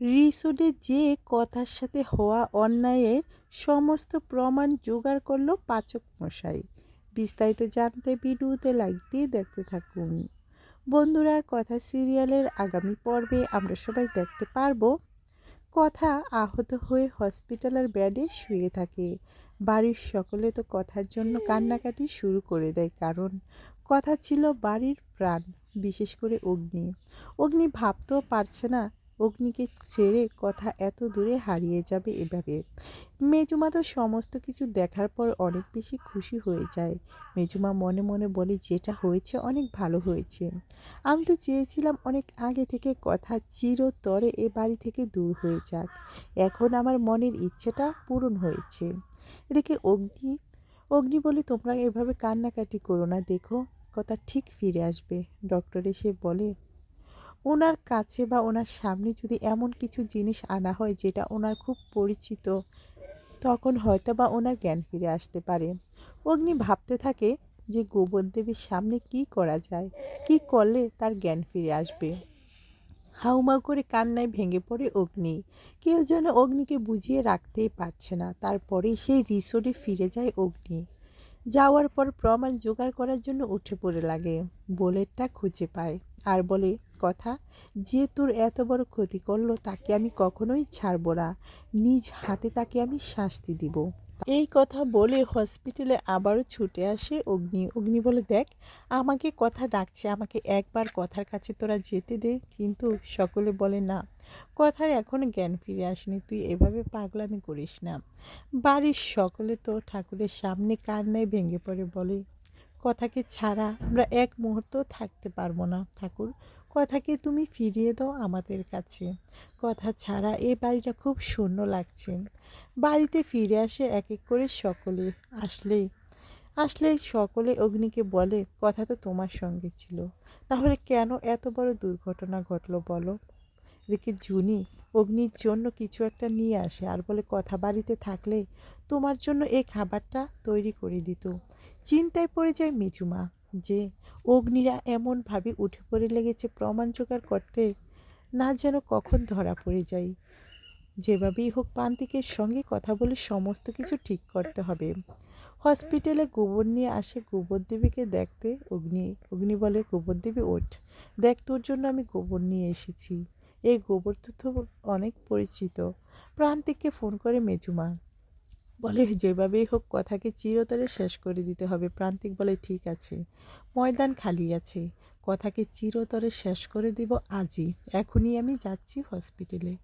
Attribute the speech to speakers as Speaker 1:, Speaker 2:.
Speaker 1: রিসোর্টে যে কথার সাথে হওয়া অন্যায়ের সমস্ত প্রমাণ জোগাড় করল পাচক মশাই। বিস্তারিত জানতে ভিডিওতে লাইক দিয়ে দেখতে থাকুন। বন্ধুরা, কথা সিরিয়ালের আগামী পর্বে আমরা সবাই দেখতে পারব। কথা আহত হয়ে হসপিটালের বেডে শুয়ে থাকে। বাড়ির সকলে তো কথার জন্য কান্নাকাটি শুরু করে দেয়, কারণ কথা ছিল বাড়ির প্রাণ, বিশেষ করে অগ্নি। অগ্নি ভাবতেও পারছে না অগ্নিকে ছেড়ে কথা এত দূরে হারিয়ে যাবে এভাবে। মেজুমা তো সমস্ত কিছু দেখার পর অনেক বেশি খুশি হয়ে যায়। মেজুমা মনে মনে বলে, যেটা হয়েছে অনেক ভালো হয়েছে। আমি তো চেয়েছিলাম অনেক আগে থেকে কথা চিরতরে এ বাড়ি থেকে দূর হয়ে যাক। এখন আমার মনের ইচ্ছেটা পূরণ হয়েছে। এদিকে অগ্নি অগ্নি বলে, তোমরা এভাবে কান্নাকাটি করো না। দেখো, কথা ঠিক ফিরে আসবে। ডক্টর এসে বলে ওনার কাছে বা ওনার সামনে যদি এমন কিছু জিনিস আনা হয় যেটা ওনার খুব পরিচিত, তখন হয়তো বা ওনার জ্ঞান ফিরে আসতে পারে। অগ্নি ভাবতে থাকে যে গোবর দেবীর সামনে কি করা যায়, কি করলে তার জ্ঞান ফিরে আসবে। হাউমাউ করে কান্নায় ভেঙে পড়ে অগ্নি। কেউ যেন অগ্নিকে বুঝিয়ে রাখতেই পারছে না। তারপরে সেই রিসোর্টে ফিরে যায় অগ্নি। যাওয়ার পর প্রমাণ জোগাড় করার জন্য উঠে পড়ে লাগে। বোলেটটা খুঁজে পায়। আর বলে, কথা, যে তোর এত বড় ক্ষতি করল তাকে আমি কখনোই ছাড়বো না। নিজ হাতে তাকে আমি শাস্তি দিব। এই কথা বলে হসপিটালে আবারও ছুটে আসে অগ্নি। অগ্নি বলে, দেখ, আমাকে কথা ডাকছে, আমাকে একবার কথার কাছে তোরা যেতে দে। কিন্তু সকলে বলে, না, কথার এখনও জ্ঞান ফিরে আসেনি, তুই এভাবে পাগলামি করিস না। বাড়ির সকলে তো ঠাকুরের সামনে কান্নায় ভেঙে পড়ে বলে কথাকে ছাড়া আমরা এক মুহূর্ত থাকতে পারব না, ঠাকুর। কথাকে তুমি ফিরিয়ে দাও আমাদের কাছে। কথা ছাড়া এ বাড়িটা খুব শূন্য লাগছে। বাড়িতে ফিরে আসে এক এক করে সকলে। আসলেই আসলে সকলে অগ্নিকে বলে, কথা তো তোমার সঙ্গে ছিল। তাহলে কেন এত বড় দুর্ঘটনা ঘটলো বলো? এদিকে জুনি অগ্নির জন্য কিছু একটা নিয়ে আসে আর বলে, কথা বাড়িতে থাকলে তোমার জন্য এই খাবারটা তৈরি করে দিত। চিন্তায় পড়ে যায় মেজুমা যে অগ্নিরা এমনভাবে উঠে পড়ে লেগেছে প্রমাণ জোগাড় করতে, না যেন কখন ধরা পড়ে যায়। যেভাবেই হোক প্রান্তিকের সঙ্গে কথা বলে সমস্ত কিছু ঠিক করতে হবে। হসপিটালে গোবর নিয়ে আসে গোবর দেবীকে দেখতে অগ্নি অগ্নি বলে, গোবর দেবী, ওঠ। দেখ তোর জন্য আমি গোবর নিয়ে এসেছি। এই গোবর তো অনেক পরিচিত। প্রান্তিককে ফোন করে মেজুমা বলে, যেভাবেই হোক, কথাকে চিরতরে শেষ করে দিতে হবে। প্রান্তিক বলে, ঠিক আছে, ময়দান খালি আছে। কথাকে চিরতরে শেষ করে দিব আজই। এখনই আমি যাচ্ছি হসপিটালে।